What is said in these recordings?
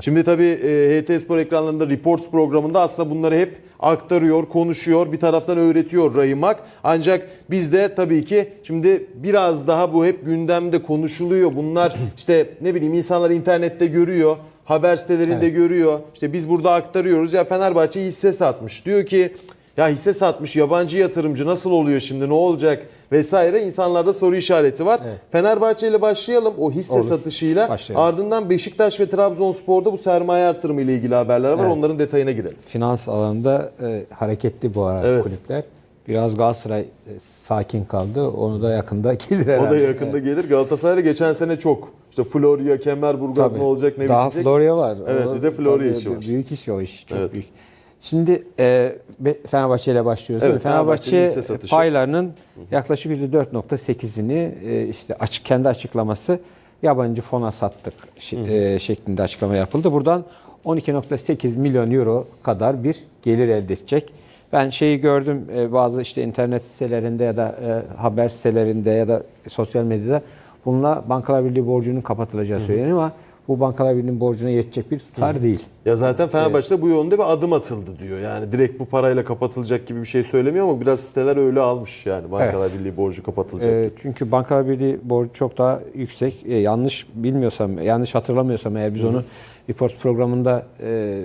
Şimdi tabii e, HT Spor ekranlarında Reports programında aslında bunları hep aktarıyor, konuşuyor, bir taraftan öğretiyor Rahimak. Ancak bizde tabii ki şimdi biraz daha bu hep gündemde konuşuluyor. Bunlar işte ne bileyim insanlar internette görüyor, haber sitelerinde görüyor. İşte biz burada aktarıyoruz ya Fenerbahçe hisse satmış. Diyor ki ya hisse satmış yabancı yatırımcı nasıl oluyor şimdi ne olacak vesaire insanlarda soru işareti var. Fenerbahçe ile başlayalım o hisse Olur. satışıyla. Başlayalım. Ardından Beşiktaş ve Trabzonspor'da bu sermaye artırımı ile ilgili haberler var. Evet. Onların detayına girelim. Finans alanında e, hareketli bu ara Evet. kulüpler. Biraz Galatasaray e, sakin kaldı. Onu da yakında gelir O da herhalde. yakında gelir. Galatasaray'da geçen sene çok. İşte Florya, Kemerburgaz Tabii. ne olacak ne Daha bitecek. Florya var. Evet, O- bir de Florya işi var. Büyük iş o iş. Çok Evet. büyük. Şimdi e, Fenerbahçe ile başlıyoruz. Evet? Fenerbahçe paylarının yaklaşık %4.8'ini e, işte açık kendi açıklaması yabancı fona sattık e, şeklinde açıklama yapıldı. Buradan 12.8 milyon euro kadar bir gelir elde edecek. Ben şeyi gördüm e, bazı işte internet sitelerinde ya da e, haber sitelerinde ya da sosyal medyada bununla Bankalar Birliği borcunun kapatılacağı söyleniyor ama bu Bankalar Birliği'nin borcuna yetecek bir tutar değil. Ya zaten Fenerbahçe'de bu yönde bir adım atıldı diyor. Yani direkt bu parayla kapatılacak gibi bir şey söylemiyor ama biraz siteler öyle almış yani. Bankalar Birliği borcu kapatılacak. E, çünkü Bankalar Birliği borcu çok daha yüksek. E, yanlış bilmiyorsam, yanlış hatırlamıyorsam eğer biz onu report programında e,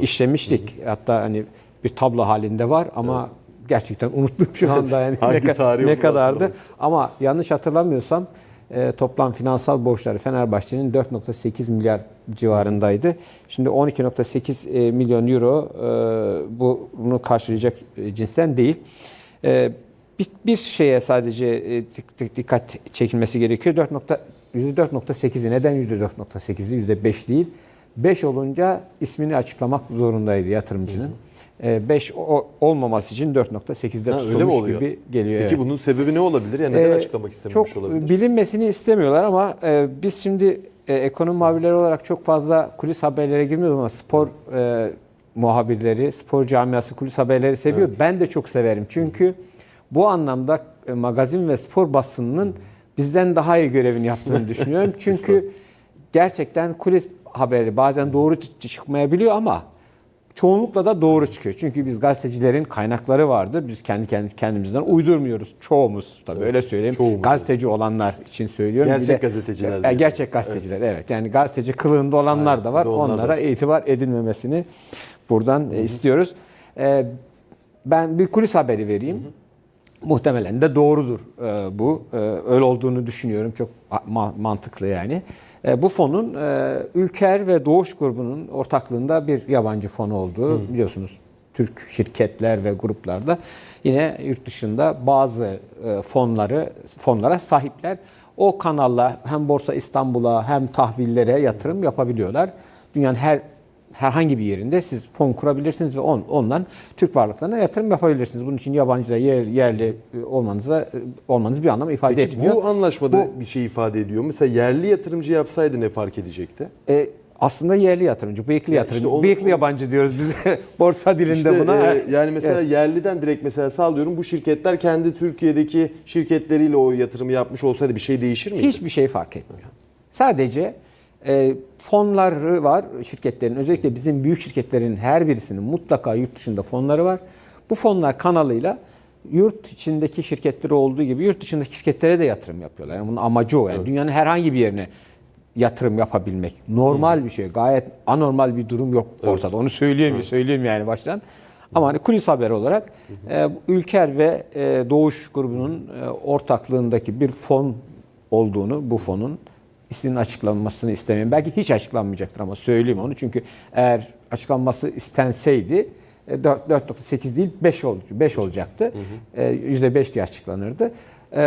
işlemiştik. Hatta hani bir tablo halinde var ama gerçekten unuttum şu anda yani ne, ne kadardı. Ama yanlış hatırlamıyorsam e, toplam finansal borçları Fenerbahçe'nin 4.8 milyar civarındaydı. Şimdi 12.8 e, milyon euro e, bu- bunu karşılayacak e, cinsten değil. E, bir, bir şeye sadece e, dik- dik- dikkat çekilmesi gerekiyor. 4 nokta- %4.8'i neden %4.8'i %5 değil? 5 olunca ismini açıklamak zorundaydı yatırımcının. 5 olmaması için 4.8'de Ha, tutulmuş gibi geliyor. Peki evet. bunun sebebi ne olabilir? Yani neden Ee, açıklamak istememiş çok olabilir? bilinmesini istemiyorlar ama e, biz şimdi e, ekonomi muhabirleri olarak çok fazla kulis haberlere girmiyoruz ama spor e, muhabirleri, spor camiası kulis haberleri seviyor. Ben de çok severim. Çünkü bu anlamda e, magazin ve spor basınının bizden daha iyi görevini yaptığını düşünüyorum. Çünkü gerçekten kulis haberi bazen doğru çı- çıkmayabiliyor ama çoğunlukla da doğru çıkıyor. Çünkü biz gazetecilerin kaynakları vardır. Biz kendi kendi kendimizden uydurmuyoruz. Çoğumuz tabii öyle söyleyeyim. çoğumuz. Gazeteci olanlar için söylüyorum. Gerçek de- gazeteciler E, gerçek gazeteciler evet. Yani gazeteci kılığında olanlar da var. onlar Onlara var. itibar edilmemesini buradan e, istiyoruz. E, ben bir kulis haberi vereyim. Muhtemelen de doğrudur e, bu. E, öyle olduğunu düşünüyorum. Çok ma- mantıklı yani. E, bu fonun e, Ülker ve Doğuş grubunun ortaklığında bir yabancı fon olduğu biliyorsunuz. Türk şirketler ve gruplarda yine yurt dışında bazı e, fonları fonlara sahipler. O kanalla hem Borsa İstanbul'a hem tahvillere yatırım yapabiliyorlar. Dünyanın her herhangi bir yerinde siz fon kurabilirsiniz ve on, ondan Türk varlıklarına yatırım yapabilirsiniz. Bunun için yabancı da yer, yerli e, olmanıza e, olmanız bir anlam ifade Peki etmiyor. bu anlaşmada bir şey ifade ediyor? Mesela yerli yatırımcı yapsaydı ne fark edecekti? E, aslında yerli yatırımcı, bıyıklı Ya yatırımcı, işte onu- bıyıklı yabancı diyoruz biz borsa dilinde İşte, buna. e, yani mesela yerliden direkt mesela sallıyorum bu şirketler kendi Türkiye'deki şirketleriyle o yatırımı yapmış olsaydı bir şey değişir miydi? Hiçbir şey fark etmiyor. Sadece e, fonları var şirketlerin. Özellikle bizim büyük şirketlerin her birisinin mutlaka yurt dışında fonları var. Bu fonlar kanalıyla yurt içindeki şirketleri olduğu gibi yurt dışındaki şirketlere de yatırım yapıyorlar. Yani bunun amacı o. Yani dünyanın herhangi bir yerine yatırım yapabilmek. Normal bir şey. Gayet anormal bir durum yok ortada. Onu söyleyeyim, söyleyeyim yani baştan. Ama hani kulis haberi olarak e, Ülker ve e, Doğuş grubunun e, ortaklığındaki bir fon olduğunu, bu fonun isminin açıklanmasını istemiyorum. Belki hiç açıklanmayacaktır ama söyleyeyim onu. Çünkü eğer açıklanması istenseydi e, 4 4.8 değil 5 ol 5 olacaktı. E, %5 diye açıklanırdı. E,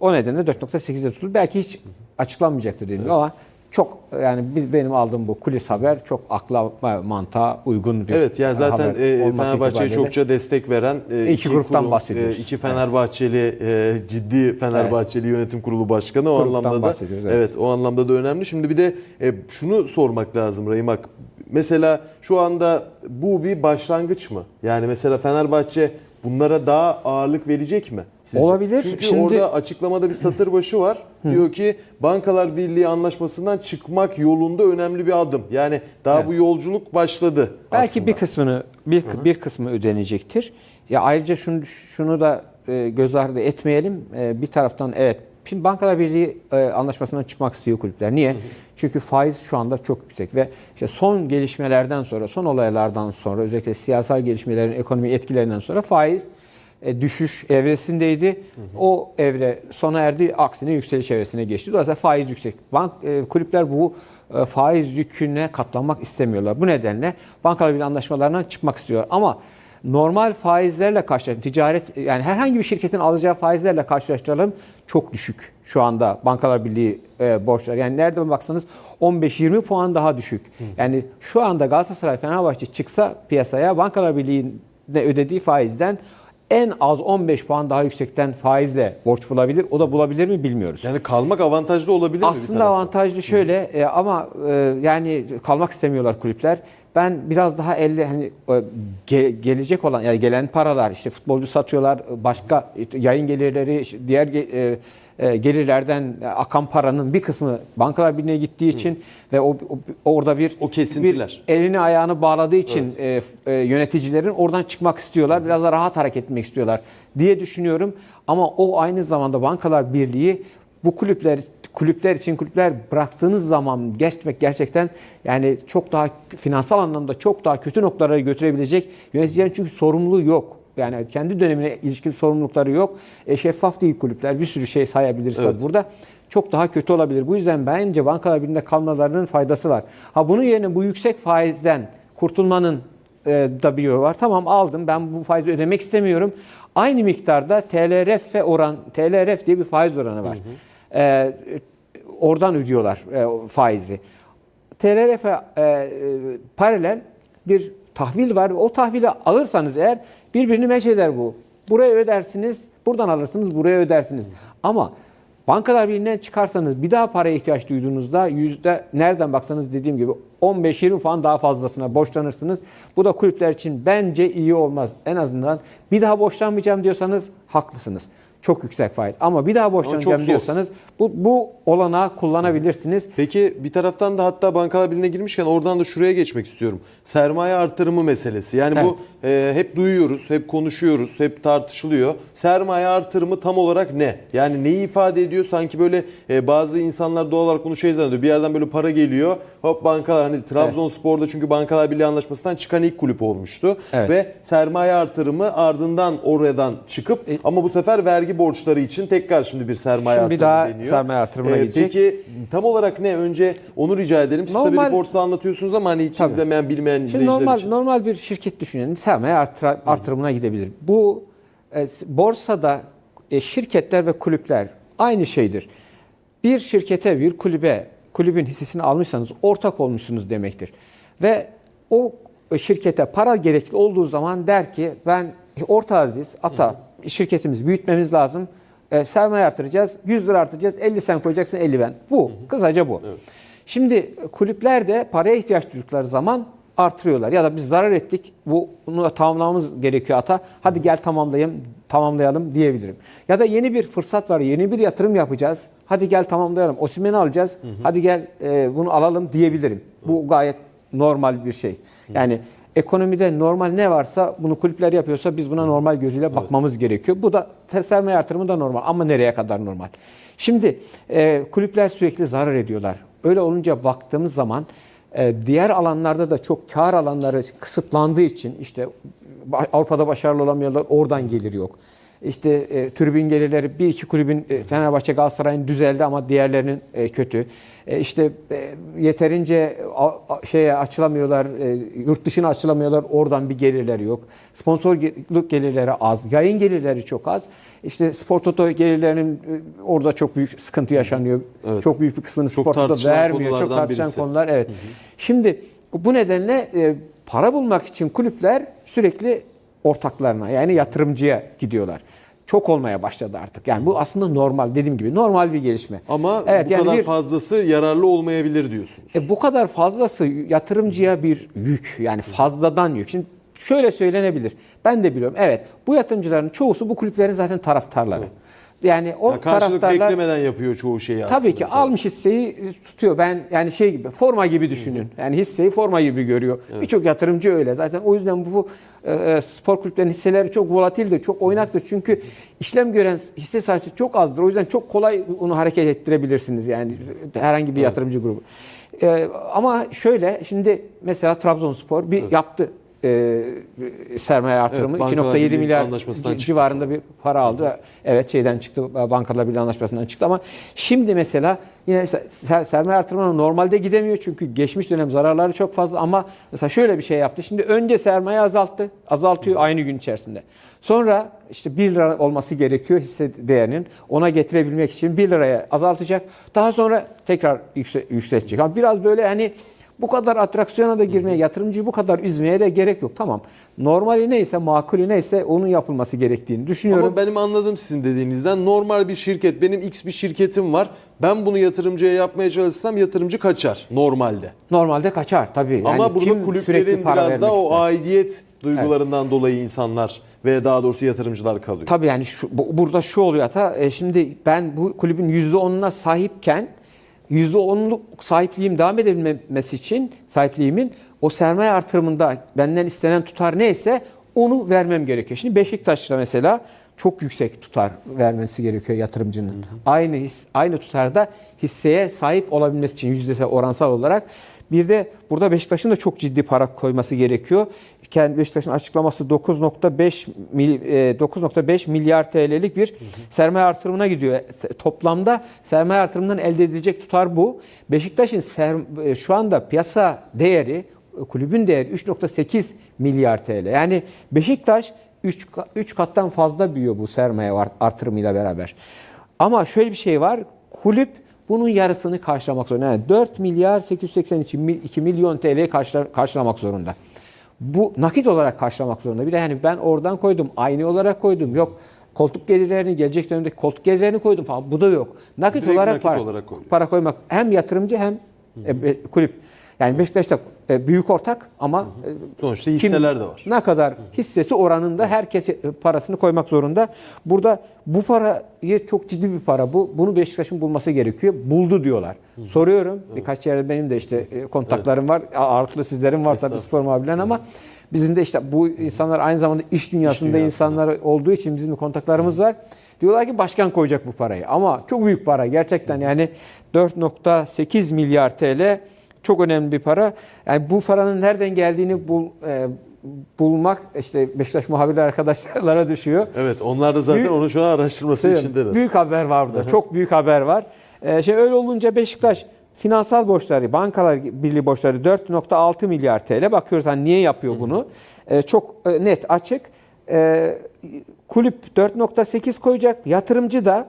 o nedenle 4.8'de tutuldu. Belki hiç açıklanmayacaktır dedim ama çok yani biz benim aldığım bu kulis haber çok akla mantığa uygun bir Evet yani zaten e, Fenerbahçe'ye çokça destek veren e, İki gruptan bahsediyoruz. e, iki Fenerbahçeli e, ciddi Fenerbahçeli yönetim kurulu başkanı o Gruptan anlamda da evet. evet. o anlamda da önemli. Şimdi bir de e, şunu sormak lazım Rahimak. Mesela şu anda bu bir başlangıç mı? Yani mesela Fenerbahçe bunlara daha ağırlık verecek mi? Sizce? Olabilir. Çünkü Şimdi- orada açıklamada bir satır başı var. Diyor ki Bankalar Birliği anlaşmasından çıkmak yolunda önemli bir adım. Yani daha bu yolculuk başladı Belki aslında. bir kısmını bir bir kısmı ödenecektir. Ya ayrıca şunu şunu da e, göz ardı etmeyelim. E, bir taraftan evet Şimdi Bankalar Birliği e, anlaşmasından çıkmak istiyor kulüpler. Niye? Çünkü faiz şu anda çok yüksek ve işte son gelişmelerden sonra, son olaylardan sonra özellikle siyasal gelişmelerin ekonomi etkilerinden sonra faiz e, düşüş evresindeydi. O evre sona erdi. Aksine yükseliş evresine geçti. Dolayısıyla faiz yüksek. Bank e, kulüpler bu e, faiz yüküne katlanmak istemiyorlar. Bu nedenle bankalar birliği anlaşmalarından çıkmak istiyorlar. Ama normal faizlerle karşılaştıralım. Ticaret yani herhangi bir şirketin alacağı faizlerle karşılaştıralım. Çok düşük şu anda Bankalar Birliği e, borçları. Yani nereden baksanız 15-20 puan daha düşük. Yani şu anda Galatasaray Fenerbahçe çıksa piyasaya Bankalar Birliği'ne ödediği faizden en az 15 puan daha yüksekten faizle borç bulabilir. O da bulabilir mi bilmiyoruz. Yani kalmak avantajlı olabilir mi bir Aslında avantajlı şöyle e, ama e, yani kalmak istemiyorlar kulüpler. Ben biraz daha elle hani e, ge- gelecek olan yani gelen paralar işte futbolcu satıyorlar başka yayın gelirleri diğer e, e, gelirlerden akan paranın bir kısmı bankalar birliğine gittiği için ve o, o- orada bir O kesintiler. bir elini ayağını bağladığı için e, f- e, yöneticilerin oradan çıkmak istiyorlar. Biraz da rahat hareket etmek istiyorlar diye düşünüyorum. Ama o aynı zamanda Bankalar Birliği bu kulüpler kulüpler için kulüpler bıraktığınız zaman gerçek gerçekten yani çok daha finansal anlamda çok daha kötü noktalara götürebilecek yöneticilerin çünkü sorumluluğu yok. Yani kendi dönemine ilişkin sorumlulukları yok. E, şeffaf değil kulüpler. Bir sürü şey sayabiliriz tabii burada. Çok daha kötü olabilir. Bu yüzden bence bankalar birliğinde kalmalarının faydası var. Ha bunun yerine bu yüksek faizden kurtulmanın e, da bir yolu var. Tamam aldım ben bu faizi ödemek istemiyorum. Aynı miktarda TLRF ve oran TLRF diye bir faiz oranı var. E, oradan ödüyorlar e, faizi. TLRF'e e, paralel bir tahvil var. O tahvili alırsanız eğer birbirini meç eder bu. Buraya ödersiniz, buradan alırsınız, buraya ödersiniz. Ama bankalar birliğinden çıkarsanız bir daha paraya ihtiyaç duyduğunuzda yüzde nereden baksanız dediğim gibi 15-20 puan daha fazlasına borçlanırsınız. Bu da kulüpler için bence iyi olmaz. En azından bir daha borçlanmayacağım diyorsanız haklısınız. Çok yüksek faiz. Ama bir daha borçlanacağım diyorsanız bu, bu olanağı kullanabilirsiniz. Peki bir taraftan da hatta Bankalar Birliği'ne girmişken oradan da şuraya geçmek istiyorum. Sermaye artırımı meselesi. Yani bu e, hep duyuyoruz, hep konuşuyoruz, hep tartışılıyor. Sermaye artırımı tam olarak ne? Yani neyi ifade ediyor? Sanki böyle e, bazı insanlar doğal olarak bunu şey zannediyor. Bir yerden böyle para geliyor. Hop bankalar hani Trabzonspor'da çünkü Bankalar Birliği anlaşmasından çıkan ilk kulüp olmuştu. Evet. Ve sermaye artırımı ardından oradan çıkıp E- ama bu sefer vergi borçları için tekrar şimdi bir sermaye Şimdi bir artırımı daha deniyor. sermaye artırımına Ee, gidecek. Peki tam olarak ne? Önce onu rica edelim. Siz Normal- tabii reportta anlatıyorsunuz ama hani hiç Tabii. izlemeyen, bilmeyen Şimdi izleyiciler normal için. normal bir şirket düşünelim. Sermaye artıra- artırımına gidebilir. Bu e, borsada e, şirketler ve kulüpler aynı şeydir. Bir şirkete, bir kulübe, kulübün hissesini almışsanız ortak olmuşsunuz demektir. Ve o şirkete para gerekli olduğu zaman der ki ben ortağız biz, ata şirketimizi büyütmemiz lazım. E, sermaye artıracağız, 100 lira artıracağız, 50 sen koyacaksın, 50 ben. Bu, kısaca bu. Şimdi kulüpler de paraya ihtiyaç duydukları zaman artırıyorlar. Ya da biz zarar ettik. bu- Bunu tamamlamamız gerekiyor ata. Hadi gel tamamlayalım, tamamlayalım diyebilirim. Ya da yeni bir fırsat var. Yeni bir yatırım yapacağız. Hadi gel tamamlayalım. Osimhen'i alacağız. Hadi gel e, bunu alalım diyebilirim. Bu gayet normal bir şey. Yani ekonomide normal ne varsa bunu kulüpler yapıyorsa biz buna normal gözüyle bakmamız gerekiyor. Bu da sermaye artırımı da normal ama nereye kadar normal? Şimdi e, kulüpler sürekli zarar ediyorlar. Öyle olunca baktığımız zaman e, diğer alanlarda da çok kar alanları kısıtlandığı için işte Avrupa'da başarılı olamıyorlar oradan gelir yok. İşte e, tribün gelirleri bir iki kulübün e, Fenerbahçe Galatasaray'ın düzeldi ama diğerlerinin e, kötü. E, işte e, yeterince a, a- şeye açılamıyorlar, e, yurt dışına açılamıyorlar. Oradan bir gelirleri yok. Sponsorluk gelirleri az, yayın gelirleri çok az. İşte spor toto gelirlerinin e, orada çok büyük sıkıntı yaşanıyor. Evet. Çok büyük bir kısmını Çok spor toto vermiyor. Çok tartışılan birisi. konular. Evet. Şimdi bu nedenle e, para bulmak için kulüpler sürekli ortaklarına yani yatırımcıya gidiyorlar. Çok olmaya başladı artık. Yani bu aslında normal dediğim gibi normal bir gelişme. Ama evet, bu yani kadar bir- fazlası yararlı olmayabilir diyorsunuz. e, bu kadar fazlası yatırımcıya bir yük. Yani fazladan yük. Şimdi şöyle söylenebilir. Ben de biliyorum. Evet bu yatırımcıların çoğusu bu kulüplerin zaten taraftarları. Yani o Ya karşılık taraftarlar beklemeden yapıyor çoğu şeyi aslında. Tabii ki almış hisseyi tutuyor. Ben yani şey gibi forma gibi düşünün. Yani hisseyi forma gibi görüyor. Birçok yatırımcı öyle. Zaten o yüzden bu e, e, spor kulüplerinin hisseleri çok volatildir, çok oynaktır. Çünkü işlem gören hisse sayısı çok azdır. O yüzden çok kolay onu hareket ettirebilirsiniz yani herhangi bir yatırımcı grubu. E, ama şöyle şimdi mesela Trabzonspor bir yaptı e, sermaye artırımı Evet, Bankalar 2.7 Birliği milyar çıktı. civarında bir para aldı. Evet şeyden çıktı, Bankalar Birliği anlaşmasından çıktı ama şimdi mesela yine ser- sermaye artırımına normalde gidemiyor çünkü geçmiş dönem zararları çok fazla ama mesela şöyle bir şey yaptı. Şimdi önce sermaye azalttı, azaltıyor aynı gün içerisinde. Sonra işte 1 lira olması gerekiyor hisse değerinin. Ona getirebilmek için 1 liraya azaltacak. Daha sonra tekrar yükse- yükseltecek. Ama biraz böyle hani bu kadar atraksiyona da girmeye, yatırımcıyı bu kadar üzmeye de gerek yok. Tamam. Normali neyse, makulü neyse onun yapılması gerektiğini düşünüyorum. Ama benim anladığım sizin dediğinizden normal bir şirket, benim X bir şirketim var. Ben bunu yatırımcıya yapmaya çalışsam yatırımcı kaçar normalde. Normalde kaçar tabii. Ama Yani burada kim kulüplerin biraz da o aidiyet duygularından dolayı insanlar ve daha doğrusu yatırımcılar kalıyor. Tabii yani şu, bu- burada şu oluyor hata. e, şimdi ben bu kulübün %10'una sahipken %10'luk sahipliğim devam edebilmesi için sahipliğimin o sermaye artırımında benden istenen tutar neyse onu vermem gerekiyor. Şimdi Beşiktaş'ta mesela çok yüksek tutar vermesi gerekiyor yatırımcının. Aynı his, aynı tutarda hisseye sahip olabilmesi için yüzdesel oransal olarak bir de burada Beşiktaş'ın da çok ciddi para koyması gerekiyor. Kendi Beşiktaş'ın açıklaması 9.5 mil- e, 9.5 milyar TL'lik bir sermaye artırımına gidiyor. E, Toplamda sermaye artırımından elde edilecek tutar bu. Beşiktaş'ın e, şu anda piyasa değeri kulübün değeri 3.8 milyar TL. Yani Beşiktaş 3 3 kattan fazla büyüyor bu sermaye art- artırımıyla beraber. Ama şöyle bir şey var. Kulüp bunun yarısını karşılamak zorunda. Yani 4 milyar 882 mil- 2 milyon karşıla- karşılamak zorunda. Bu nakit olarak karşılamak zorunda. Bir de yani ben oradan koydum, aynı olarak koydum. Yok koltuk gelirlerini, gelecek dönemde koltuk gelirlerini koydum falan. Bu da yok. Nakit Direkt olarak nakit para, olarak koyuyor. para koymak hem yatırımcı hem e, be- kulüp. Yani Beşiktaş'ta e, büyük ortak ama e, Sonuçta hisseler de var. ne kadar hissesi oranında herkes e, parasını koymak zorunda. Burada bu parayı çok ciddi bir para bu. Bunu Beşiktaş'ın bulması gerekiyor. Buldu diyorlar. Soruyorum. Birkaç yerde benim de işte kontaklarım var. Ağırlıklı sizlerin var tabii spor muhabirlerin ama bizim de işte bu insanlar aynı zamanda iş dünyasında dünyasında. insanlar olduğu için bizim de kontaklarımız var. Diyorlar ki başkan koyacak bu parayı. Ama çok büyük para gerçekten yani 4.8 milyar TL çok önemli bir para. Yani bu paranın nereden geldiğini bul, e, bulmak işte Beşiktaş muhabirler arkadaşlara düşüyor. Evet onlar da zaten Büyük- onu şu an araştırması Söyleyeyim, içindeler. Büyük haber var burada. Çok büyük haber var. Ee, şey öyle olunca Beşiktaş finansal borçları, bankalar birliği borçları 4.6 milyar TL. Bakıyoruz hani niye yapıyor bunu? Ee, çok e, net, açık. Ee, kulüp 4.8 koyacak. Yatırımcı da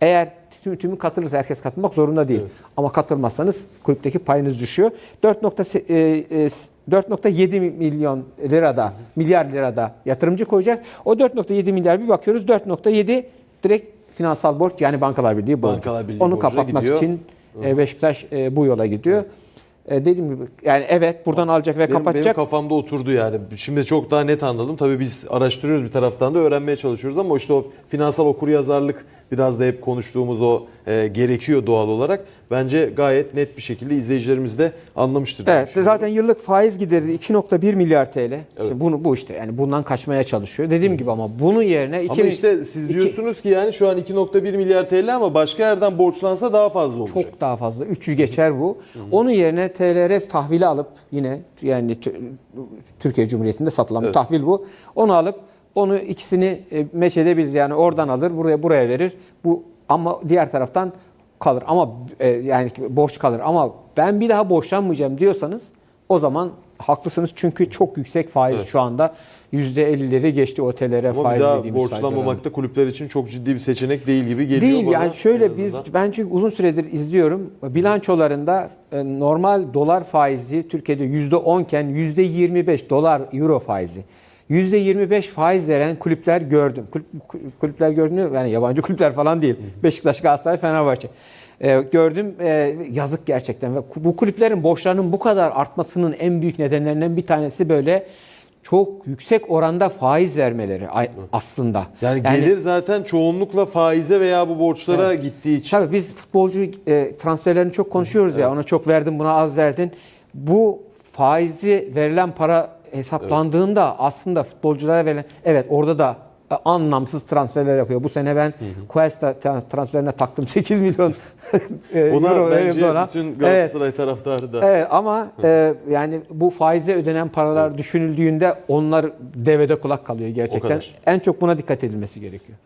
eğer tüm tümü katılırsa herkes katılmak zorunda değil. Ama katılmazsanız kulüpteki payınız düşüyor. 4.8 e, e, 4.7 milyon lirada, milyar lirada yatırımcı koyacak. O 4.7 milyar bir bakıyoruz 4.7 direkt finansal borç yani Bankalar Birliği borcu. Bankalar Birliği Onu kapatmak gidiyor. için e, Beşiktaş bu yola gidiyor. E, dediğim gibi yani evet buradan alacak ve Benim, benim kapatacak. kafamda oturdu yani. Şimdi çok daha net anladım. Tabii biz araştırıyoruz bir taraftan da öğrenmeye çalışıyoruz ama işte o finansal okuryazarlık biraz da hep konuştuğumuz o e, gerekiyor doğal olarak. Bence gayet net bir şekilde izleyicilerimiz de anlamıştır. Evet zaten yıllık faiz gideri 2.1 milyar TL. Şimdi bunu bu işte yani bundan kaçmaya çalışıyor. Dediğim gibi ama bunun yerine Ama 2000 işte siz iki- diyorsunuz ki yani şu an 2.1 milyar TL ama başka yerden borçlansa daha fazla olacak. Çok daha fazla. 3'ü geçer bu. Onun yerine TLRF tahvili alıp yine yani t- Türkiye Cumhuriyeti'nde satılan bir Evet. tahvil bu. Onu alıp onu ikisini e, meç edebilir. Yani oradan alır, buraya buraya verir. Bu ama diğer taraftan kalır. Ama e, yani borç kalır. Ama ben bir daha borçlanmayacağım diyorsanız o zaman haklısınız. Çünkü çok yüksek faiz Evet. şu anda %50'leri geçti o TLRF Ama faiz dediğimiz borçlanmamak da kulüpler için çok ciddi bir seçenek değil gibi geliyor Değil bana. yani şöyle biz ben çünkü uzun süredir izliyorum. Bilançolarında e, normal dolar faizi Türkiye'de %10 iken %25 dolar euro faizi. %25 faiz veren kulüpler gördüm. Kulüp, kulüpler gördüm yani yabancı kulüpler falan değil. Beşiktaş, Galatasaray, Fenerbahçe. E, gördüm e, yazık gerçekten ve bu kulüplerin borçlarının bu kadar artmasının en büyük nedenlerinden bir tanesi böyle çok yüksek oranda faiz vermeleri aslında. Yani, gelir zaten çoğunlukla faize veya bu borçlara gittiği için. Tabii biz futbolcu e, transferlerini çok konuşuyoruz ya. Ona çok verdin, buna az verdin. Bu faizi verilen para hesaplandığında aslında futbolculara verilen evet orada da e, anlamsız transferler yapıyor. Bu sene ben Cuesta tra- transferine taktım 8 milyon e, Ona euro verildi bence ona. bütün Evet. Galatasaray taraftarı da. Evet ama e, yani bu faize ödenen paralar düşünüldüğünde onlar devede kulak kalıyor gerçekten. En çok buna dikkat edilmesi gerekiyor.